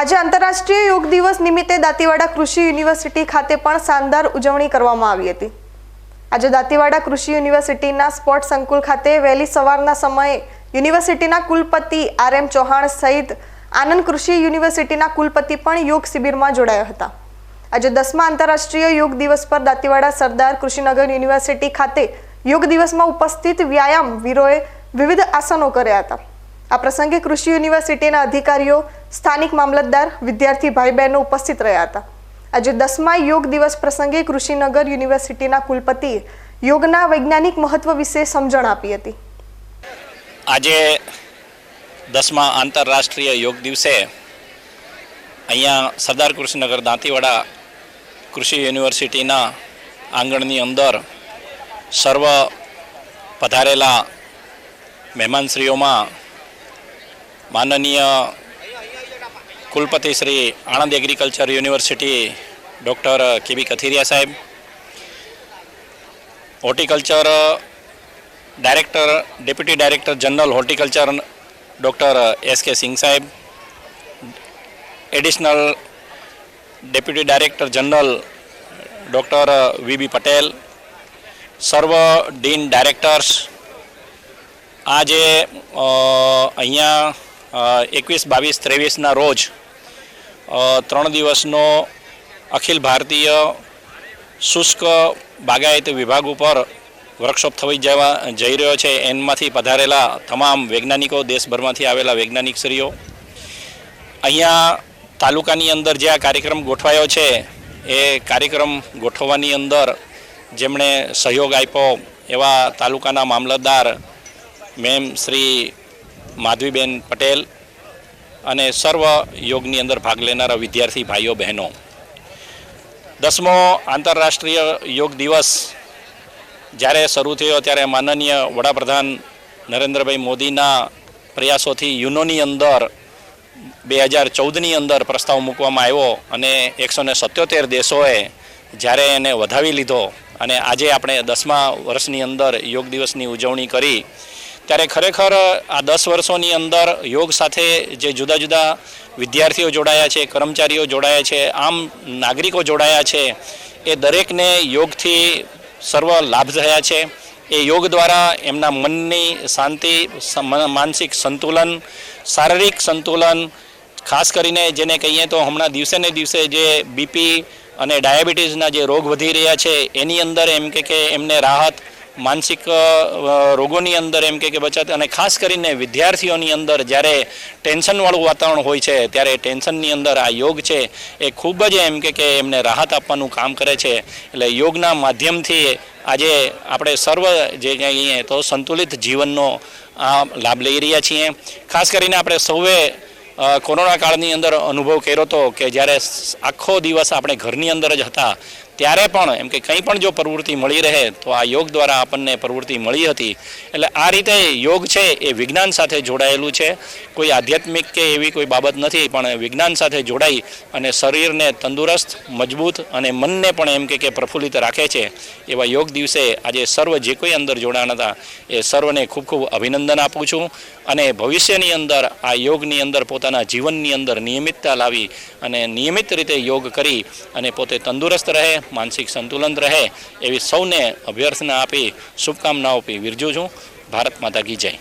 આજે આંતરરાષ્ટ્રીય યોગ દિવસ નિમિત્તે દાંતીવાડા કૃષિ યુનિવર્સિટી ખાતે પણ શાનદાર ઉજવણી કરવામાં આવી હતી. આજે દાંતીવાડા કૃષિ યુનિવર્સિટીના સ્પોર્ટ સંકુલ ખાતે વહેલી સવારના સમયે યુનિવર્સિટીના કુલપતિ આર એમ ચૌહાણ સહિત આનંદ કૃષિ યુનિવર્સિટીના કુલપતિ પણ યોગ શિબિરમાં જોડાયા હતા. આજે દસમા આંતરરાષ્ટ્રીય યોગ દિવસ પર દાંતીવાડા સરદાર કૃષિનગર યુનિવર્સિટી ખાતે યોગ દિવસમાં ઉપસ્થિત વ્યાયામ વીરોએ વિવિધ આસનો કર્યા હતા. આ પ્રસંગે કૃષિ યુનિવર્સિટીના અધિકારીઓ, સ્થાનિક મામલતદાર, વિદ્યાર્થી ભાઈ બહેનો ઉપસ્થિત રહ્યા હતા. આજે દસમા યોગ દિવસ પ્રસંગે કૃષિનગર યુનિવર્સિટીના કુલપતિએ યોગના વૈજ્ઞાનિક મહત્વ વિશે સમજણ આપી હતી. આજે દસમા આંતરરાષ્ટ્રીય યોગ દિવસે અહીંયા સરદાર કૃષિનગર દાંતીવાડા કૃષિ યુનિવર્સિટીના આંગણની અંદર સર્વ પધારેલા મહેમાનશ્રીઓમાં માનનીય કુલપતિ Shri Anand agriculture university doctor K B Kathiriya સાહેબ, horticulture director, deputy director general horticulture doctor S K Singh સાહેબ, additional deputy director general doctor V B Patel, સર્વ ડીન ડાયરેક્ટર્સ. આજે અહીંયા એકવીસ, બાવીસ, ત્રેવીસના રોજ ત્રણ દિવસનો અખિલ ભારતીય શુષ્ક બાગાયત વિભાગ ઉપર વર્કશોપ થઈ જવા, જઈ રહ્યો છે. એનમાંથી પધારેલા તમામ વૈજ્ઞાનિકો દેશભરમાંથી આવેલા વૈજ્ઞાનિકશ્રીઓ અહીંયા તાલુકાની અંદર જે આ કાર્યક્રમ ગોઠવાયો છે, એ કાર્યક્રમ ગોઠવવાની અંદર જેમણે સહયોગ આપ્યો એવા તાલુકાના મામલતદાર, મેમ શ્રી માધવીબેન પટેલ અને સર્વ યોગની અંદર ભાગ લેનારા વિદ્યાર્થી ભાઈઓ બહેનો. દસમો આંતરરાષ્ટ્રીય યોગ દિવસ જ્યારે શરૂ થયો ત્યારે માનનીય વડાપ્રધાન નરેન્દ્રભાઈ મોદીના પ્રયાસોથી યુનોની અંદર બે હજાર ચૌદની અંદર પ્રસ્તાવ મૂકવામાં આવ્યો અને એકસો ને સત્યોતેર દેશોએ જ્યારે એને વધાવી લીધો અને આજે આપણે દસમા વર્ષની અંદર યોગ દિવસની ઉજવણી કરી ત્યારે ખરેખર આ દસ વર્ષોની અંદર યોગ સાથે જે જુદા જુદા વિદ્યાર્થીઓ જોડાયા છે, કર્મચારીઓ જોડાયા છે, આમ નાગરિકો જોડાયા છે, એ દરેકને યોગથી સર્વ લાભ થયા છે. એ યોગ દ્વારા એમના મનની શાંતિ માનસિક સંતુલન, શારીરિક સંતુલન, ખાસ કરીને જેને કહીએ તો હમણાં દિવસે ને દિવસે જે બીપી અને ડાયાબિટીસના જે રોગ વધી રહ્યા છે, એની અંદર એમ કે એમને રાહત માનસિક રોગોની અંદર એમ કે બચત અને ખાસ કરીને વિદ્યાર્થીઓની અંદર જ્યારે ટેન્શનવાળું વાતાવરણ હોય છે, ત્યારે ટેન્શનની અંદર આ યોગ છે, એ ખૂબ જ એમ કે કે એમને રાહત આપવાનું કામ કરે છે. એટલે યોગના માધ્યમથી આજે આપણે સર્વ જે કહીએ તો સંતુલિત જીવનનો આ લાભ લઈ રહ્યા છીએ. ખાસ કરીને આપણે સૌએ કોરોના કાળની અંદર અનુભવ કર્યો હતો કે જ્યારે આખો દિવસ આપણે ઘરની અંદર જ હતા ત્યારે પણ, એમ કે કંઈ પણ જો પ્રવૃત્તિ મળી રહે, તો આ યોગ દ્વારા આપણને પ્રવૃત્તિ મળી હતી. એટલે આ રીતે યોગ છે એ વિજ્ઞાન સાથે જોડાયેલું છે. કોઈ આધ્યાત્મિક કે એવી કોઈ બાબત નથી, પણ વિજ્ઞાન સાથે જોડાઈ અને શરીરને તંદુરસ્ત, મજબૂત અને મનને પણ એમ કે પ્રફુલ્લિત રાખે છે. એવા યોગ દિવસે આજે સર્વ જે કોઈ અંદર જોડાણ હતા, એ સર્વને ખૂબ ખૂબ અભિનંદન આપું છું. અને ભવિષ્યની અંદર આ યોગની અંદર પોતાના જીવનની અંદર નિયમિતતા લાવી અને નિયમિત રીતે યોગ કરી અને પોતે તંદુરસ્ત રહે. માનસિક સંતુલન રહે એવી સૌને અભ્યર્થના આપી, શુભકામનાઓ આપી. વિરજું છું. ભારત માતા કી જય.